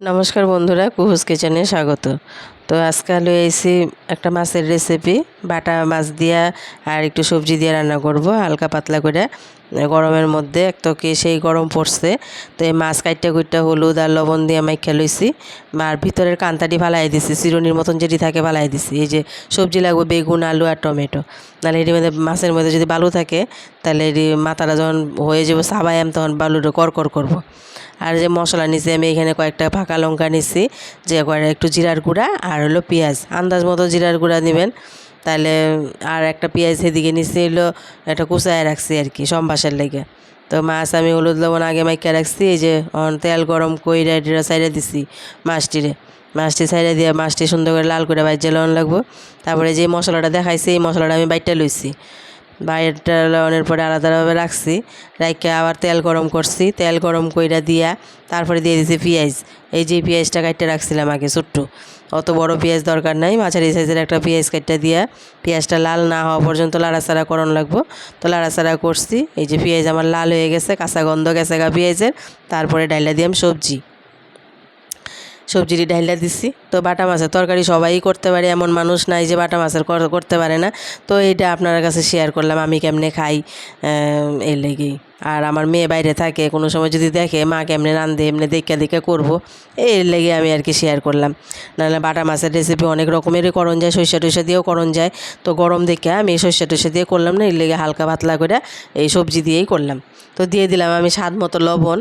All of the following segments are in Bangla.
নমস্কার বন্ধুরা, কুহুস কিচেনে স্বাগত। তো আজকাল এসি একটা মাছের রেসিপি বাটা মাছ দিয়া আর একটু সবজি দিয়ে রান্না করব, হালকা পাতলা করে। গরমের মধ্যে এক তো কি সেই গরম পড়ছে। তো এই মাছ কাইটটা কুইটটা, হলুদ আর লবণ দিয়ে মাইখা লইছি। আর ভিতরের কান্তাটি ফালাই দিছি, চিরুনির মতন যেটি থাকে ফালাই দিছি। এই যে সবজি লাগবে, বেগুন, আলু আর টমেটো। নাহলে এটির মধ্যে, মাছের মধ্যে যদি বালু থাকে, তাহলে এটি মাথাটা যখন হয়ে যাব সাবায়াম তখন বালুটা কর করব। আর যে মশলা নিছি, আমি এখানে কয়েকটা ফাঁকা লঙ্কা নিছি, যে একটু জিরার গুঁড়া আর হলো পেঁয়াজ। আন্দাজ মতো জিরার গুঁড়া নেবেন তাহলে আর একটা পেঁয়াজ সেদিকে নিচে এলো একটা কুচায় রাখছি আর কি সম্বাসের লেগে। তো মাছ আমি হলুদ লবণ আগে মাইকা রাখছি, এই যে তেল গরম কইরা এটিরা সাইডে দিছি মাছটিরে। মাছটি সাইডে দিয়ে মাছটি সুন্দর করে লাল করে বাইর লবণ লাগবো। তারপরে যে মশলাটা দেখাইছি, এই মশলাটা আমি বাইরটা লইছি। বাইরটা লবণের পরে আলাদাভাবে রাখছি। রাইকে আবার তেল গরম করছি। তেল গরম কইরা দিয়া তারপরে দিয়ে দিছি পেঁয়াজ। এই যে পেঁয়াজটা কাটতে রাখছিলাম আগে ছোট্ট। অত বড় পেঁয়াজ দরকার নাই। মাঝারি সাইজের একটা পেঁয়াজ কাটটা দিয়া পেঁয়াজটা লাল না হওয়া পর্যন্ত লাড়াচাড়া করন লাগবো। তো লাড়াচাড়া করছি। এই যে পেঁয়াজ আমার লাল হয়ে গেছে, কাঁচা গন্ধ গেছে গা পেঁয়াজের। তারপরে ডাইলা দিলাম সবজি। সবজিটি ডাইলা দিছি। তো বাটা মাছের তরকারি সবাই করতে পারে, এমন মানুষ নাই যে বাটা মাছের করতে পারে না। তো এইটা আপনার কাছে শেয়ার করলাম, আমি কেমনে খাই এই লেগেই। আর আমার মেয়ে বাইরে থাকে, কোনো সময় যদি দেখে, মা কেমনে রান্ধে এমনি দেখে দেখে করব এই লেগে আমি আর কি শেয়ার করলাম। নাহলে বাটা মাছের রেসিপি অনেক রকমেরই করণ যায়, সরিষা টরিষা দিয়েও করণ যায়। তো গরম দেখে আমি সরিষা টরিষা দিয়ে করলাম না, এর লেগে হালকা পাতলা করে এই সবজি দিয়েই করলাম। তো দিয়ে দিলাম আমি স্বাদ মতো লবণ।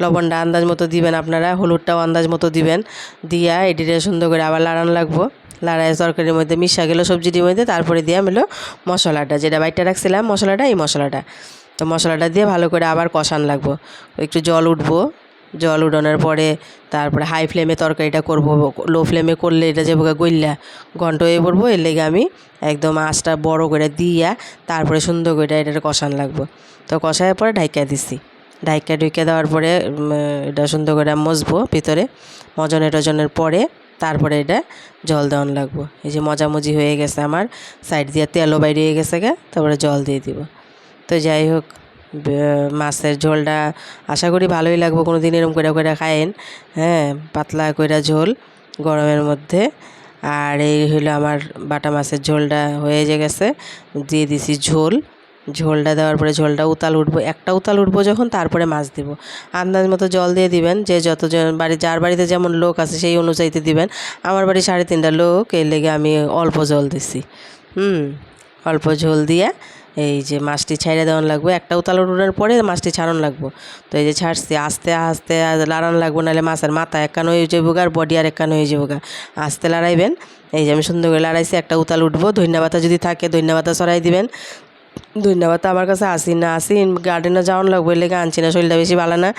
লবণটা আন্দাজ মতো দিবেন আপনারা, হলুদটাও আন্দাজ মতো দিবেন। দিয়া এটিটা সুন্দর করে আবার লাড়ান লাগবো। লাড়াই তরকারির মধ্যে মিশা গেল সবজিটির মধ্যে, তারপরে দিয়ে হলো মশলাটা, যেটা বাইটটা রাখছিলাম, মশলাটা, এই মশলাটা। তো মশলাটা দিয়ে ভালো করে আবার কষান লাগবো। একটু জল উঠবো। জল উঠানোর পরে তারপরে হাই ফ্লেমে তরকারিটা করব। লো ফ্লেমে করলে এটা যে বোকা গইল্লা, ঘন্ট হয়ে পড়ব, এর লেগে আমি একদম আঁচটা বড় করে দিয়া তারপরে সুন্দর করে এটা কষান লাগবো। তো কষানোর পরে ঢাইকা দিছি। ঢাইকা ঢুকে দেওয়ার পরে এটা সুন্দর করে মজবো ভিতরে মজনে টজনের পরে, তারপরে এটা জল দেওয়ান লাগবো। এই যে মজামজি হয়ে গেছে আমার, সাইড দিয়ে তেলও বাইরে হয়ে গেছে গে, তারপরে জল দিয়ে দিব। তো যাই হোক মাছের ঝোলটা আশা করি ভালোই লাগবো কোনো দিন এরকম করে করে খায়েন। হ্যাঁ পাতলা কইরা ঝোল গরমের মধ্যে। আর এই হলো আমার বাটা মাছের ঝোলটা হয়ে গেছে, দিয়ে দিছি ঝোল। ঝোলটা দেওয়ার পরে ঝোলটা উতাল উঠবো, একটা উতাল উঠবো যখন, তারপরে মাছ দিব। আন্দাজ মতো জল দিয়ে দিবেন, যে যতজন বাড়ি, যার বাড়িতে যেমন লোক আছে সেই অনুযায়ীতে দিবেন। আমার বাড়ি সাড়ে তিনটা লোক, এর লেগে আমি অল্প জল দিছি। হুম, অল্প ঝোল দিয়ে এই যে মাছটি ছাইড়ে দেওয়ান লাগবে। একটা উতাল উঠানোর পরে মাছটি ছাড়ন লাগবো। তো এই যে ছাড়ছি, আস্তে আস্তে লাড়ান লাগবো, নাহলে মাছের মাথা একখান হয়ে যাব আর বডি আর একখান হয়ে যাব আস্তে লাড়াইবেন, এই যে আমি সুন্দর করে লাড়াইছি, একটা উতাল উঠবো। ধন্যবাদ যদি থাকে ধন্যবাদ ছড়াই দিবেন। ধন্যবাদ আমার কাছে আসি না, আসি গার্ডেনে যাওয়ান লাগবে, এর লেগে আনছি না, শরীরটা বেশি ভালো না।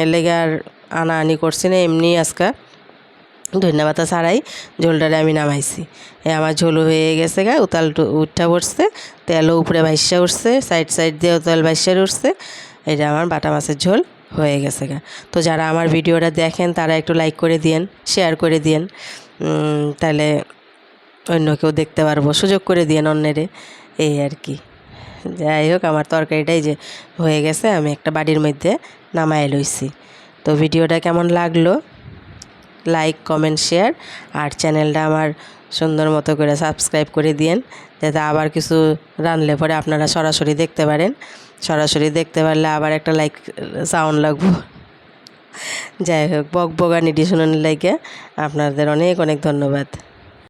এর লেগে আর আনা আনি করছি না, এমনি আজকে। ধন্যবাদ ছাড়াই, ঝোলটারে আমি নামাইছি। এ আমার ঝোল হয়ে গেছে গা উতাল টু- উঠা পড়ছে তেলও উপরে ভাইসা উঠছে সাইড সাইড দিয়ে উতাল ভাইসা উঠছে। এটা আমার বাটা মাছের ঝোল হয়ে গেছে গা। তো যারা আমার ভিডিওটা দেখেন, তারা একটু লাইক করে দিয়েন শেয়ার করে দিয়েন। তাহলে অন্য কেউ দেখতে পারব, সুযোগ করে দিয়েন অন্যেরে, এই আর কি। যাই হোক, আমার তরকারিটাই যে হয়ে গেছে, আমি একটা বাড়ির মধ্যে নামায় লইছি। তো ভিডিওটা কেমন লাগল? লাইক, কমেন্ট, শেয়ার, আর চ্যানেলটা আমার সুন্দর মতো করে সাবস্ক্রাইব করে দিয়েন, যাতে আবার কিছু রানলে পরে আপনারা সরাসরি দেখতে পারেন। সরাসরি দেখতে পারলে আবার একটা লাইক, সাউন্ড লাগবো। যাই হোক বক বগানি ডিশনের লাইকে আপনাদের অনেক অনেক ধন্যবাদ।